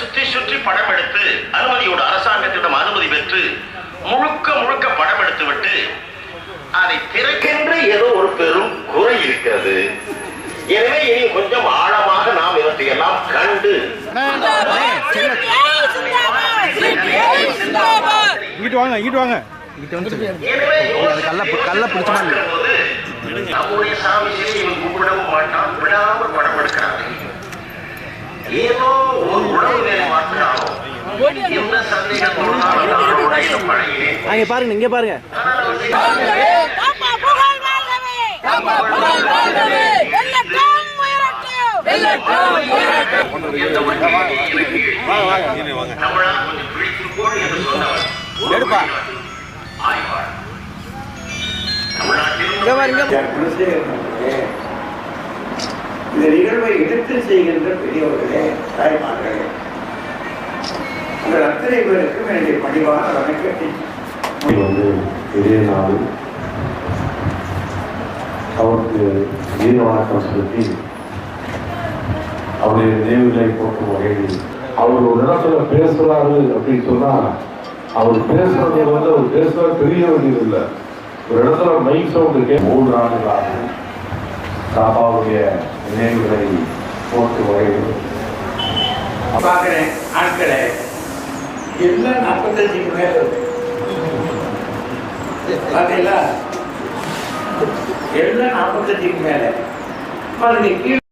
சுற்றி படம் எடுத்து அனுமதியோடு அரசாங்கத்திடம் அனுமதி பெற்று முழுக்க முழுக்க படம் எடுத்து விட்டு அதை திறக்கின்ற ஏதோ ஒரு பெரும் குறை இருக்கிறது. எனவே இனி கொஞ்சம் ஆழமாக நாம் இவற்றை எல்லாம் கண்டு இங்கிட்டு வாங்க இங்கிட்டு வாங்க. கல்ல கல்ல பிடிச்ச நம்முடைய சாமி இவன் கூப்பிடவும் மாட்டான். எடுப்பா. ஆய்வாளர் தமிழ்நாட்டில் இங்க பாருங்க இந்த நிகழ்வை எடுத்து செய்கின்ற பெரியவர்களே தாய்மார்களே பேருக்கும் என்னுடைய பணிவான வணக்கத்தை வந்து இதே நாள். அவருக்கு வீர வணக்கம் செலுத்தி அவருடைய நினைவுகளை போக்கும் வகையில் அவர் ஒரு இடத்துல பேசுறாரு அப்படின்னு சொன்னா அவர் பேசுறது வந்து அவர் பேசுறது தெரிய வேண்டியது இல்லை ஒரு இடத்துல மைக் சவுண்டு கே மூன்று ஆண்டுகளாக சாபாவுடைய நினைவுகளை போக்கும் வகையில். பார்க்கிறேன் ஆட்களை. எல்லாம் நாற்பத்தஞ்சுக்கு மேல இருக்கு? பார்த்தீங்களா எல்லாம் நாற்பத்தஞ்சுக்கு மேல பாருங்க கீழே